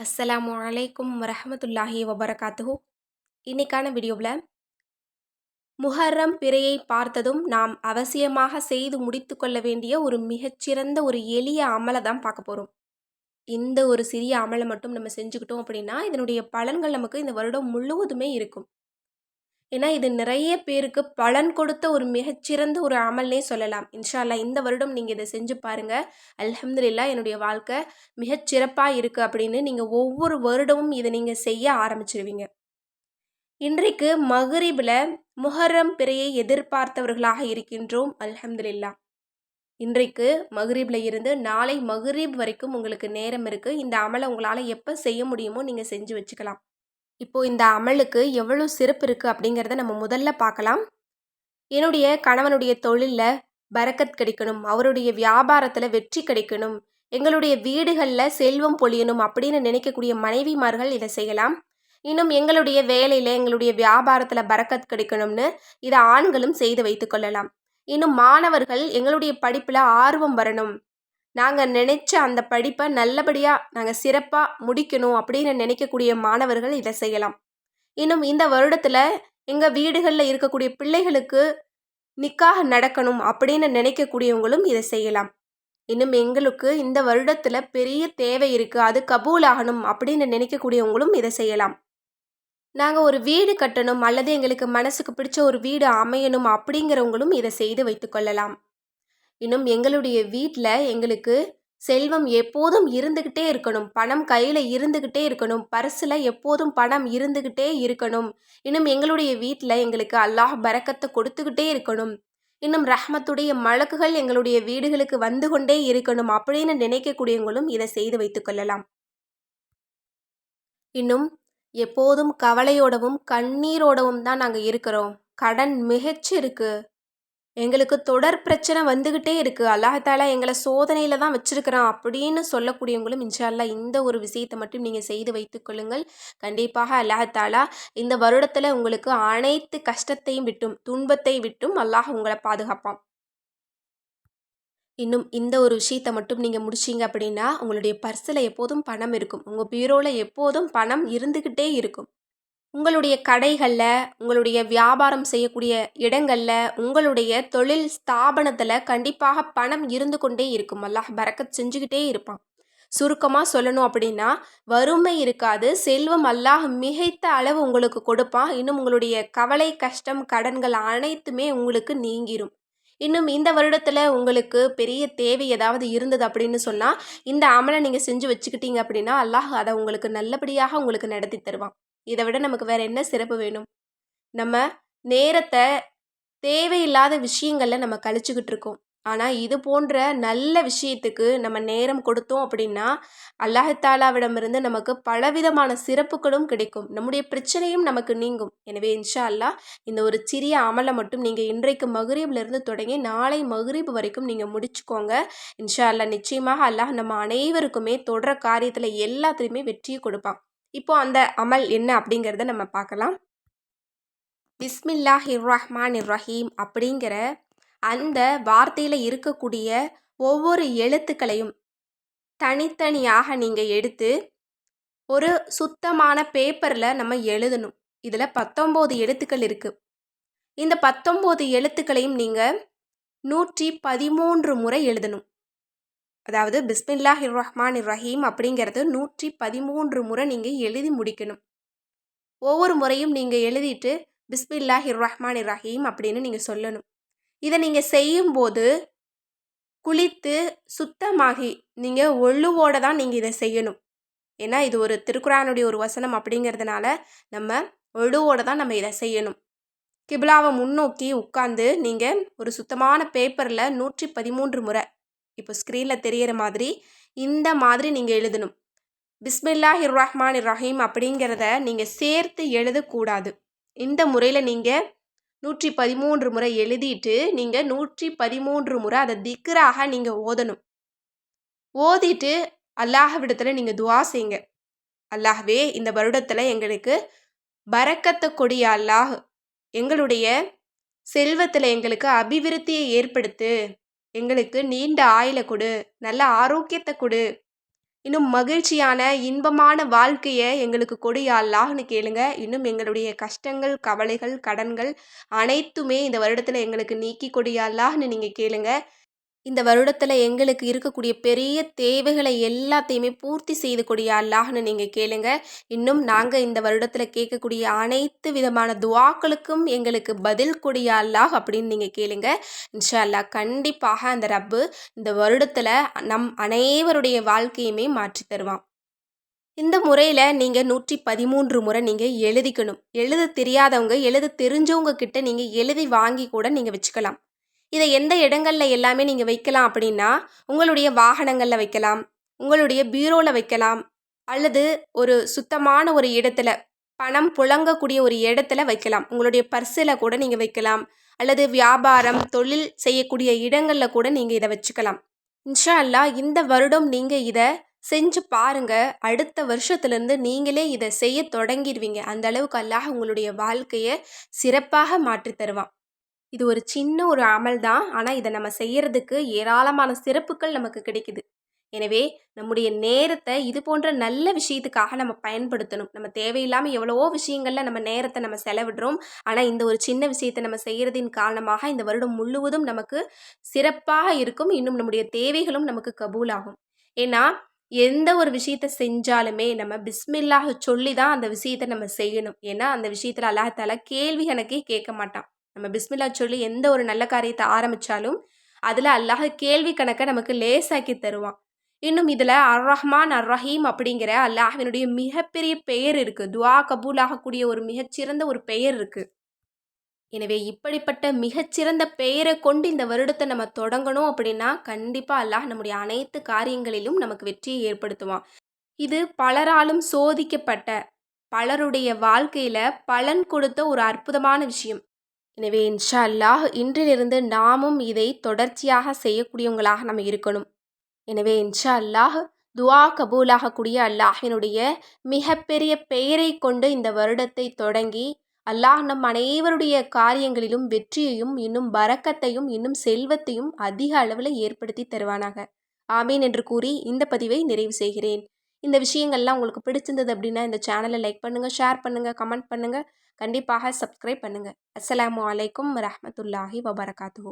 அஸ்ஸலாமு அலைக்கும் வரமத்துல்லாஹி வபரகாத்துஹூ. இன்னைக்கான வீடியோவில் முஹர்ரம் பிறையை பார்த்ததும் நாம் அவசியமாக செய்து முடித்து கொள்ள வேண்டிய ஒரு மிகச்சிறந்த ஒரு எளிய அமலை தான் பார்க்க போகிறோம் இந்த ஒரு சிறிய அமலை மட்டும் நம்ம செஞ்சுக்கிட்டோம் அப்படின்னா இதனுடைய பலன்கள் நமக்கு இந்த வருடம் முழுவதுமே இருக்கும். ஏன்னா இது நிறைய பேருக்கு பலன் கொடுத்த ஒரு மிகச்சிறந்த ஒரு அமல்னே சொல்லலாம். இன்ஷால்லா இந்த வருடம் நீங்கள் இதை செஞ்சு பாருங்கள் அல்ஹம்துலில்லா என்னுடைய வாழ்க்கை மிகச்சிறப்பாக இருக்குது அப்படின்னு நீங்கள் ஒவ்வொரு வருடமும் இதை நீங்கள் செய்ய ஆரம்பிச்சிருவீங்க. இன்றைக்கு மகரிபில் முஹர்ரம் பிறையை எதிர்பார்த்தவர்களாக இருக்கின்றோம் அல்ஹம்துலில்லா இன்றைக்கு மகரீபில் இருந்து நாளை மகரீப் வரைக்கும் உங்களுக்கு நேரம் இருக்குது இந்த அமலை உங்களால் எப்போ செய்ய முடியுமோ நீங்கள் செஞ்சு வச்சுக்கலாம். இப்போது இந்த அமலுக்கு எவ்வளோ சிறப்பு இருக்குது அப்படிங்கிறத நம்ம முதல்ல பார்க்கலாம். என்னுடைய கணவனுடைய தொழிலில் பரக்கத் கிடைக்கணும் அவருடைய வியாபாரத்தில் வெற்றி கிடைக்கணும் எங்களுடைய வீடுகளில் செல்வம் பொழியணும் அப்படின்னு நினைக்கக்கூடிய மனைவிமார்கள் இதை செய்யலாம். இன்னும் எங்களுடைய வேலையில் எங்களுடைய வியாபாரத்தில் பரக்கத் கிடைக்கணும்னு இதை ஆண்களும் செய்து வைத்து கொள்ளலாம். இன்னும் மாணவர்கள் எங்களுடைய படிப்பில் ஆர்வம் வரணும். நாங்கள் நினச்ச அந்த படிப்பை நல்லபடியாக நாங்கள் சிறப்பாக முடிக்கணும் அப்படின்னு நினைக்கக்கூடிய மாணவர்கள் இதை செய்யலாம். இன்னும் இந்த வருடத்தில் எங்கள் வீடுகளில் இருக்கக்கூடிய பிள்ளைகளுக்கு நிக்காக நடக்கணும் அப்படின்னு நினைக்கக்கூடியவங்களும் இதை செய்யலாம். இன்னும் எங்களுக்கு இந்த வருடத்தில் பெரிய தேவை இருக்குது அது கபூல் ஆகணும் அப்படின்னு நினைக்கக்கூடியவங்களும் இதை செய்யலாம். நாங்கள் ஒரு வீடு கட்டணும் அல்லது எங்களுக்கு மனசுக்கு பிடிச்ச ஒரு வீடு அமையணும் அப்படிங்கிறவங்களும் இதை செய்து வைத்துக்கொள்ளலாம் இன்னும் எங்களுடைய வீட்டில் எங்களுக்கு செல்வம் எப்போதும் இருந்துக்கிட்டே இருக்கணும். பணம் கையில் இருந்துக்கிட்டே இருக்கணும். பர்ஸில் எப்போதும் பணம் இருந்துக்கிட்டே இருக்கணும். இன்னும் எங்களுடைய வீட்டில் எங்களுக்கு அல்லாஹ் பறக்கத்தை கொடுத்துக்கிட்டே இருக்கணும். இன்னும் ரஹ்மத்துடைய மழக்குகள் எங்களுடைய வீடுகளுக்கு வந்து கொண்டே இருக்கணும் அப்படின்னு நினைக்கக்கூடியவங்களும் இதை செய்து வைத்துக்கொள்ளலாம் இன்னும் எப்போதும் கவலையோடவும் கண்ணீரோடவும் தான் நாங்கள் இருக்கிறோம். கடன் மிகச்சு இருக்குது எங்களுக்கு தொடர் பிரச்சனை வந்துக்கிட்டே இருக்குது அல்லாஹாலா எங்களை சோதனையில் தான் வச்சுருக்கிறான் அப்படின்னு சொல்லக்கூடியவங்களும் இன்ஷால்லா இந்த ஒரு விஷயத்தை மட்டும் நீங்கள் செய்து வைத்துக்கொள்ளுங்கள் கண்டிப்பாக அல்லாஹாலா இந்த வருடத்தில் உங்களுக்கு அனைத்து கஷ்டத்தையும் விட்டும் துன்பத்தை விட்டும் அல்லாஹ் உங்களை பாதுகாப்பான். இன்னும் இந்த ஒரு விஷயத்தை மட்டும் நீங்கள் முடிச்சிங்க அப்படின்னா உங்களுடைய பர்ஸில் எப்போதும் பணம் இருக்கும். உங்கள் பீரோவில் எப்போதும் பணம் இருந்துக்கிட்டே இருக்கும். உங்களுடைய கடைகளில் உங்களுடைய வியாபாரம் செய்யக்கூடிய இடங்களில் உங்களுடைய தொழில் ஸ்தாபனத்தில் கண்டிப்பாக பணம் இருந்து கொண்டே இருக்கும். அல்லாஹ் பறக்கத் செஞ்சுக்கிட்டே இருப்பான். சுருக்கமாக சொல்லணும் அப்படின்னா வறுமை இருக்காது. செல்வம் அல்லாஹ் மிகைத்த அளவு உங்களுக்கு கொடுப்பான். இன்னும் உங்களுடைய கவலை கஷ்டம் கடன்கள் அனைத்துமே உங்களுக்கு நீங்கிரும். இன்னும் இந்த வருடத்தில் உங்களுக்கு பெரிய தேவை ஏதாவது இருந்தது அப்படின்னு சொன்னால் இந்த அமலை நீங்கள் செஞ்சு வச்சுக்கிட்டீங்க அப்படின்னா அல்லாஹ் அதை உங்களுக்கு நல்லபடியாக உங்களுக்கு நடத்தி தருவான். இதை விட நமக்கு வேறு என்ன சிறப்பு வேணும்? நம்ம நேரத்தை தேவையில்லாத விஷயங்களில் நம்ம கழிச்சுக்கிட்டு இருக்கோம். ஆனால் இது போன்ற நல்ல விஷயத்துக்கு நம்ம நேரம் கொடுத்தோம் அப்படின்னா அல்லாஹாலாவிடமிருந்து நமக்கு பலவிதமான சிறப்புகளும் கிடைக்கும். நம்முடைய பிரச்சனையும் நமக்கு நீங்கும். எனவே இன்ஷா அல்லாஹ் இந்த ஒரு சிறிய அமலை மட்டும் நீங்கள் இன்றைக்கு மகுரீப்லேருந்து தொடங்கி நாளை மகுரீப் வரைக்கும் நீங்கள் முடிச்சுக்கோங்க. இன்ஷா அல்லா நிச்சயமாக அல்லாஹ் நம்ம அனைவருக்குமே தொடர காரியத்தில் எல்லாத்துலேயுமே வெற்றியை கொடுப்பான். இப்போ அந்த அமல் என்ன அப்படிங்கிறத நம்ம பார்க்கலாம். பிஸ்மில்லாஹ் இர்ரஹ்மான் இர்ரஹீம் அப்படிங்கிற அந்த வார்த்தையில் இருக்கக்கூடிய ஒவ்வொரு எழுத்துக்களையும் தனித்தனியாக நீங்கள் எடுத்து ஒரு சுத்தமான பேப்பரில் நம்ம எழுதணும். இதில் பத்தொம்போது எழுத்துக்கள் இருக்குது இந்த பத்தொம்போது எழுத்துக்களையும் நீங்கள் நூற்றி பதிமூன்று முறை எழுதணும். அதாவது பிஸ்மில்லாஹ் ரஹ்மான் ரஹீம் அப்படிங்கிறது நூற்றி பதிமூன்று முறை நீங்கள் எழுதி முடிக்கணும். ஒவ்வொரு முறையும் நீங்கள் எழுதிட்டு ஹிர் ரஹ்மான் ரஹீம் அப்படின்னு நீங்கள் சொல்லணும். இதை நீங்கள் செய்யும்போது குளித்து சுத்தமாகி நீங்கள் ஒழுவோடு தான் நீங்கள் இதை செய்யணும். ஏன்னா இது ஒரு திருக்குறானுடைய ஒரு வசனம் அப்படிங்கிறதுனால நம்ம ஒழுவோடு தான் நம்ம இதை செய்யணும். கிபிலாவை முன்னோக்கி உட்காந்து நீங்கள் ஒரு சுத்தமான பேப்பரில் நூற்றி பதிமூன்று முறை இப்போ ஸ்க்ரீனில் தெரிகிற மாதிரி இந்த மாதிரி நீங்கள் எழுதணும். பிஸ்மில்லாஹ் ரஹ்மான் ரஹீம் அப்படிங்கிறத நீங்கள் சேர்த்து எழுதக்கூடாது. இந்த முறையில் நீங்கள் நூற்றி பதிமூன்று முறை எழுதிட்டு நீங்கள் நூற்றி பதிமூன்று முறை அதை திக்ராக நீங்கள் ஓதணும். ஓதிட்டு அல்லாஹ்விடத்தில் நீங்கள் துவா செய்யுங்க. அல்லாஹ்வே இந்த வருடத்தில் எங்களுக்கு பறக்கத்தை கொடிய அல்லாஹ். எங்களுடைய செல்வத்தில் எங்களுக்கு அபிவிருத்தியை ஏற்படுத்து. எங்களுக்கு நீண்ட ஆயுளை கொடு நல்ல ஆரோக்கியத்தை கொடு. இன்னும் மகிழ்ச்சியான இன்பமான வாழ்க்கையை எங்களுக்கு கொடு யா கேளுங்க. இன்னும் எங்களுடைய கஷ்டங்கள் கவலைகள் கடன்கள் அனைத்துமே இந்த வருடத்தில் எங்களுக்கு நீக்கி கொடு நீங்கள் கேளுங்க. இந்த வருடத்தில் எங்களுக்கு இருக்கக்கூடிய பெரிய தேவைகளை எல்லாத்தையுமே பூர்த்தி செய்து கொடு அல்லாஹ்னு நீங்கள் கேளுங்க. இன்னும் நாங்கள் இந்த வருடத்தில் கேட்கக்கூடிய அனைத்து விதமான துவாக்களுக்கும் எங்களுக்கு பதில் கூடிய அல்லாஹ் அப்படின்னு நீங்கள் கேளுங்க. இன்ஷா அல்லாஹ் கண்டிப்பாக அந்த ரப்பு இந்த வருடத்தில் நம் அனைவருடைய வாழ்க்கையுமே மாற்றி தருவான். இந்த முறையில் நீங்கள் நூற்றி பதிமூன்று முறை நீங்கள் எழுதிக்கணும். எழுத தெரியாதவங்க எழுத தெரிஞ்சவங்க கிட்ட நீங்கள் எழுதி வாங்கி கூட நீங்கள் வச்சுக்கலாம். இதை எந்த இடங்களில் எல்லாமே நீங்கள் வைக்கலாம் அப்படின்னா உங்களுடைய வாகனங்களில் வைக்கலாம் உங்களுடைய பீரோவில் வைக்கலாம் அல்லது ஒரு சுத்தமான ஒரு இடத்துல பணம் புழங்கக்கூடிய ஒரு இடத்துல வைக்கலாம். உங்களுடைய பர்ஸில் கூட நீங்கள் வைக்கலாம் அல்லது வியாபாரம் தொழில் செய்யக்கூடிய இடங்களில் கூட நீங்கள் இதை வச்சுக்கலாம். இன்ஷா அல்லா இந்த வருடம் நீங்கள் இதை செஞ்சு பாருங்க. அடுத்த வருஷத்துலேருந்து நீங்களே இதை செய்ய தொடங்கிடுவீங்க. அந்த அளவுக்கு அல்லாஹ் உங்களுடைய வாழ்க்கையை சிறப்பாக மாற்றி தருவான் இது ஒரு சின்ன ஒரு அமல் தான். ஆனால் இதை நம்ம செய்யறதுக்கு ஏராளமான சிறப்புகள் நமக்கு கிடைக்குது. எனவே நம்முடைய நேரத்தை இது போன்ற நல்ல விஷயத்துக்காக நம்ம பயன்படுத்தணும். நம்ம தேவையில்லாமல் எவ்வளவோ விஷயங்களில் நம்ம நேரத்தை நம்ம செலவிடுறோம். ஆனால் இந்த ஒரு சின்ன விஷயத்தை நம்ம செய்கிறதின் காரணமாக இந்த வருடம் முழுவதும் நமக்கு சிறப்பாக இருக்கும். இன்னும் நம்முடைய தேவைகளும் நமக்கு கபூலாகும். ஏன்னா எந்த ஒரு விஷயத்த செஞ்சாலுமே நம்ம பிஸ்மில்லாக சொல்லி தான் அந்த விஷயத்தை நம்ம செய்யணும். ஏன்னா அந்த விஷயத்தில் அல்லாஹால கேள்வி கணக்கே கேட்க மாட்டான். நம்ம பிஸ்மில்லா சொல்லி எந்த ஒரு நல்ல காரியத்தை ஆரம்பித்தாலும் அதில் அல்லாஹ் கேள்வி கணக்கை நமக்கு லேசாக்கி தருவான். இன்னும் இதில் அர் ரஹ்மான் அர் ரஹீம் அப்படிங்கிற அல்லாஹினுடைய மிகப்பெரிய பெயர் இருக்குது துவா கபூல் ஆகக்கூடிய ஒரு மிகச்சிறந்த ஒரு பெயர் இருக்குது எனவே இப்படிப்பட்ட மிகச்சிறந்த பெயரை கொண்டு இந்த வருடத்தை நம்ம தொடங்கணும் அப்படின்னா கண்டிப்பாக அல்லாஹ் நம்முடைய அனைத்து காரியங்களிலும் நமக்கு வெற்றியை ஏற்படுத்துவான். இது பலராலும் சோதிக்கப்பட்ட பலருடைய வாழ்க்கையில் பலன் கொடுத்த ஒரு அற்புதமான விஷயம். எனவே இன்ஷா அல்லாஹ் இன்றிலிருந்து நாமும் இதை தொடர்ச்சியாக செய்யக்கூடியவங்களாக நம்ம இருக்கணும். எனவே இன்ஷா அல்லாஹ் துவா கபூலாகக்கூடிய அல்லாஹினுடைய மிகப்பெரிய பெயரை கொண்டு இந்த வருடத்தை தொடங்கி அல்லாஹ் நம் அனைவருடைய காரியங்களிலும் வெற்றியையும் இன்னும் பறக்கத்தையும் இன்னும் செல்வத்தையும் அதிக அளவில் ஏற்படுத்தி தருவானாக. ஆமீன் என்று கூறி இந்த பதிவை நிறைவு செய்கிறேன். இந்த விஷயங்கள்லாம் உங்களுக்கு பிடிச்சிருந்தது அப்படின்னா இந்த சேனலை லைக் பண்ணுங்கள் ஷேர் பண்ணுங்கள் கமெண்ட் பண்ணுங்கள் கண்டிப்பாக சப்ஸ்கிரைப் பண்ணுங்கள் அஸ்லாம் வலைக்கம் ரஹமத்துல்லாஹி வபரகாத்து